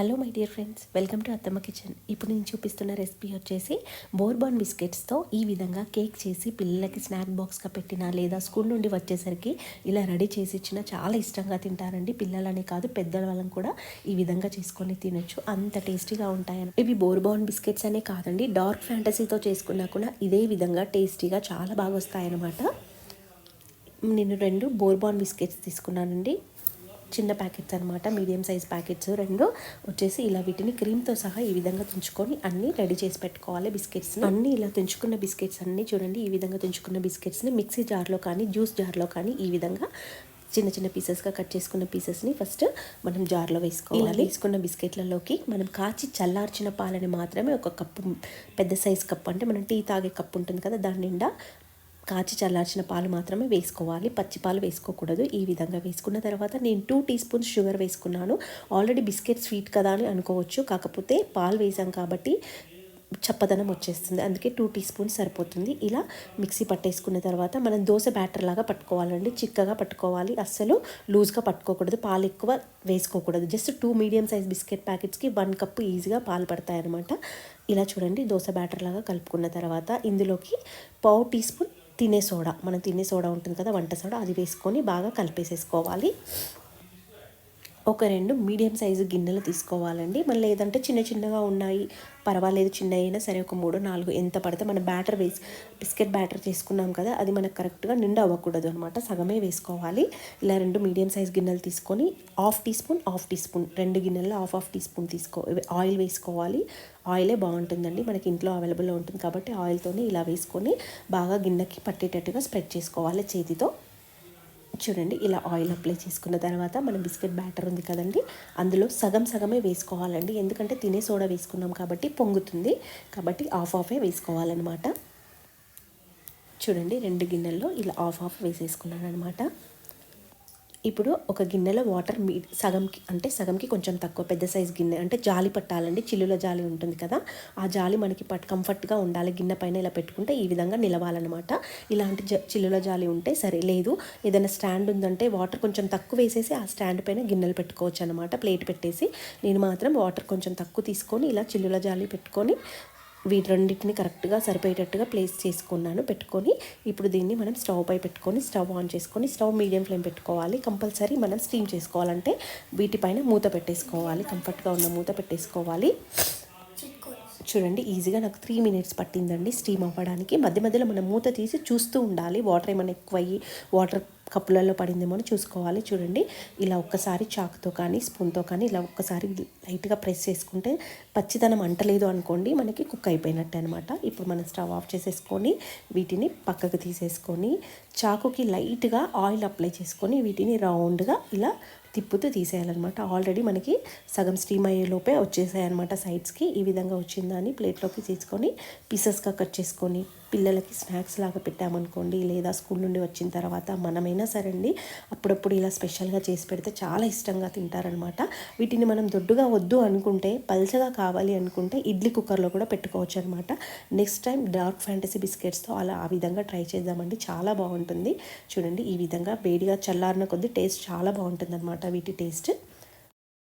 Hello my dear friends welcome to Attamma kitchen ఇప్పుడు నేను చూపిస్తున్న రెసిపీ వచ్చేసి బోర్బాన్ బిస్కెట్స్తో ఈ విధంగా కేక్ చేసి పిల్లలకి స్నాక్ బాక్స్గా పెట్టినా లేదా స్కూల్ నుండి వచ్చేసరికి ఇలా రెడీ చేసి ఇచ్చినా చాలా ఇష్టంగా తింటారండి. పిల్లలనే కాదు పెద్దల వాళ్ళని కూడా ఈ విధంగా చేసుకొని తినొచ్చు. అంత టేస్టీగా ఉంటాయని. ఇవి బోర్బాన్ బిస్కెట్స్ అనే కాదండి డార్క్ ఫ్యాంటసీతో చేసుకున్నా కూడా ఇదే విధంగా టేస్టీగా చాలా బాగా వస్తాయన్నమాట. నేను రెండు బోర్బాన్ బిస్కెట్స్ తీసుకున్నానండి. చిన్న ప్యాకెట్స్ అనమాట మీడియం సైజ్ ప్యాకెట్స్ రెండు. వచ్చేసి ఇలా వీటిని క్రీమ్తో సహా ఈ విధంగా తుంచుకొని అన్నీ రెడీ చేసి పెట్టుకోవాలి బిస్కెట్స్ అన్నీ ఇలా తుంచుకున్న బిస్కెట్స్ అన్నీ చూడండి ఈ విధంగా తుంచుకున్న బిస్కెట్స్ని మిక్సీ జార్లో కానీ జ్యూస్ జార్లో కానీ ఈ విధంగా చిన్న చిన్న పీసెస్గా కట్ చేసుకున్న పీసెస్ని ఫస్ట్ మనం జార్లో వేసుకోవాలి. ఇలా వేసుకున్న బిస్కెట్లలోకి మనం కాచి చల్లార్చిన పాలని మాత్రమే ఒక కప్పు పెద్ద సైజ్ కప్పు అంటే మనం టీ తాగే కప్పు ఉంటుంది కదా దాని నిండా కాచి చల్లార్చిన పాలు మాత్రమే వేసుకోవాలి. పచ్చి పాలు వేసుకోకూడదు. ఈ విధంగా వేసుకున్న తర్వాత నేను టూ టీ స్పూన్స్ షుగర్ వేసుకున్నాను. ఆల్రెడీ బిస్కెట్ స్వీట్ కదా అని అనుకోవచ్చు. కాకపోతే పాలు వేసాం కాబట్టి చప్పదనం వచ్చేస్తుంది. అందుకే టూ టీ స్పూన్స్ సరిపోతుంది. ఇలా మిక్సీ పట్టేసుకున్న తర్వాత మనం దోశ బ్యాటర్ లాగా పట్టుకోవాలండి. చిక్కగా పట్టుకోవాలి. అస్సలు లూజ్గా పట్టుకోకూడదు. పాలు ఎక్కువ వేసుకోకూడదు. Just two medium size biscuit ప్యాకెట్స్కి one cup ఈజీగా పాలు పడతాయి అనమాట ఇలా చూడండి. దోశ బ్యాటర్ లాగా కలుపుకున్న తర్వాత ఇందులోకి పావు టీ స్పూన్ తినే సోడా మనం తినే సోడా ఉంటుంది కదా వంట సోడా అది వేసుకొని బాగా కలిపేసేసుకోవాలి. ఒక రెండు మీడియం సైజు గిన్నెలు తీసుకోవాలండి. మళ్ళీ లేదంటే చిన్న చిన్నగా ఉన్నాయి పర్వాలేదు చిన్న అయినా సరే ఒక మూడు నాలుగు ఎంత పడితే మన బ్యాటర్ వేసి బిస్కెట్ బ్యాటర్ చేసుకున్నాం కదా అది మనకు కరెక్ట్గా నిండా అవ్వకూడదు అనమాట సగమే వేసుకోవాలి. ఇలా రెండు మీడియం సైజ్ గిన్నెలు తీసుకొని half tea spoon half tea spoon రెండు గిన్నెల్లో హాఫ్ హాఫ్ టీ స్పూన్ తీసుకో ఆయిల్ వేసుకోవాలి. ఆయిలే బాగుంటుందండి. మనకి ఇంట్లో అవైలబుల్లో ఉంటుంది కాబట్టి ఆయిల్తోనే ఇలా వేసుకొని బాగా గిన్నెకి పట్టేటట్టుగా స్ప్రెడ్ చేసుకోవాలి చేతితో. చూడండి ఇలా ఆయిల్ అప్లై చేసుకున్న తర్వాత మన బిస్కెట్ బ్యాటర్ ఉంది కదండి అందులో సగం సగమే వేసుకోవాలండి. ఎందుకంటే తినే సోడా వేసుకున్నాం కాబట్టి పొంగుతుంది. కాబట్టి ఆఫ్ ఆఫే వేసుకోవాలన్నమాట. చూడండి రెండు గిన్నెల్లో ఇలా ఆఫ్ ఆఫ్ వేసేసుకున్నాను అనమాట ఇప్పుడు ఒక గిన్నెలో వాటర్ మీ సగంకి అంటే సగంకి కొంచెం తక్కువ పెద్ద సైజ్ గిన్నె అంటే జాలి పట్టాలండి చిల్లుల జాలి ఉంటుంది కదా ఆ జాలి మనకి పట్ కంఫర్ట్గా ఉండాలి గిన్నె పైన ఇలా పెట్టుకుంటే ఈ విధంగా నిలవాలన్నమాట. ఇలాంటి జ చిల్లుల జాలి ఉంటే సరే లేదు ఏదైనా స్టాండ్ ఉందంటే వాటర్ కొంచెం తక్కువ వేసేసి ఆ స్టాండ్ పైన గిన్నెలు పెట్టుకోవచ్చు అనమాట ప్లేట్ పెట్టేసి. నేను మాత్రం వాటర్ కొంచెం తక్కువ తీసుకొని ఇలా చిల్లుల జాలి పెట్టుకొని వీటి రెండింటిని కరెక్ట్గా సరిపోయేటట్టుగా ప్లేస్ చేసుకున్నాను పెట్టుకొని ఇప్పుడు దీన్ని మనం స్టవ్ పై పెట్టుకొని స్టవ్ ఆన్ చేసుకొని స్టవ్ మీడియం ఫ్లేమ్ పెట్టుకోవాలి. కంపల్సరీ మనం స్టీమ్ చేసుకోవాలంటే వీటిపైన మూత పెట్టేసుకోవాలి. కంఫర్ట్గా ఉన్న మూత పెట్టేసుకోవాలి. చూడండి ఈజీగా నాకు త్రీ మినిట్స్ పట్టిందండి స్టీమ్ అవ్వడానికి. మధ్య మధ్యలో మనం మూత తీసి చూస్తూ ఉండాలి. వాటర్ ఏమైనా ఎక్కువ అయ్యి వాటర్ కప్పులలో పడిందేమో అని చూసుకోవాలి. చూడండి. ఇలా ఒక్కసారి చాక్తో కానీ స్పూన్తో కానీ ఇలా ఒక్కసారి లైట్గా ప్రెస్ చేసుకుంటే పచ్చిదనం అంటలేదు అనుకోండి. మనకి కుక్ అయిపోయినట్టు అనమాట ఇప్పుడు మనం స్టవ్ ఆఫ్ చేసేసుకొని వీటిని పక్కకు తీసేసుకొని చాకుకి లైట్గా ఆయిల్ అప్లై చేసుకొని వీటిని రౌండ్గా ఇలా తిప్పుతూ తీసేయాలన్నమాట. ఆల్రెడీ మనకి సగం స్టీమ్ అయ్యేలోపే వచ్చేసాయి అనమాట సైడ్స్కి. ఈ విధంగా వచ్చిందని ప్లేట్లోకి తీసుకొని పీసెస్గా కట్ చేసుకొని పిల్లలకి స్నాక్స్ లాగా పెట్టామనుకోండి లేదా స్కూల్ నుండి వచ్చిన తర్వాత మనమైనా సరే అండి అప్పుడప్పుడు ఇలా స్పెషల్గా చేసి పెడితే చాలా ఇష్టంగా తింటారనమాట. వీటిని మనం దొడ్డుగా వద్దు అనుకుంటే పల్చగా కావాలి అనుకుంటే ఇడ్లీ కుక్కర్లో కూడా పెట్టుకోవచ్చు అనమాట నెక్స్ట్ టైం డార్క్ ఫ్యాంటసీ బిస్కెట్స్తో అలా ఆ విధంగా ట్రై చేద్దామండి చాలా బాగుంటుంది. చూడండి ఈ విధంగా వేడిగా చల్లారిన కొద్దీ టేస్ట్ చాలా బాగుంటుంది అనమాట వీటి టేస్ట్.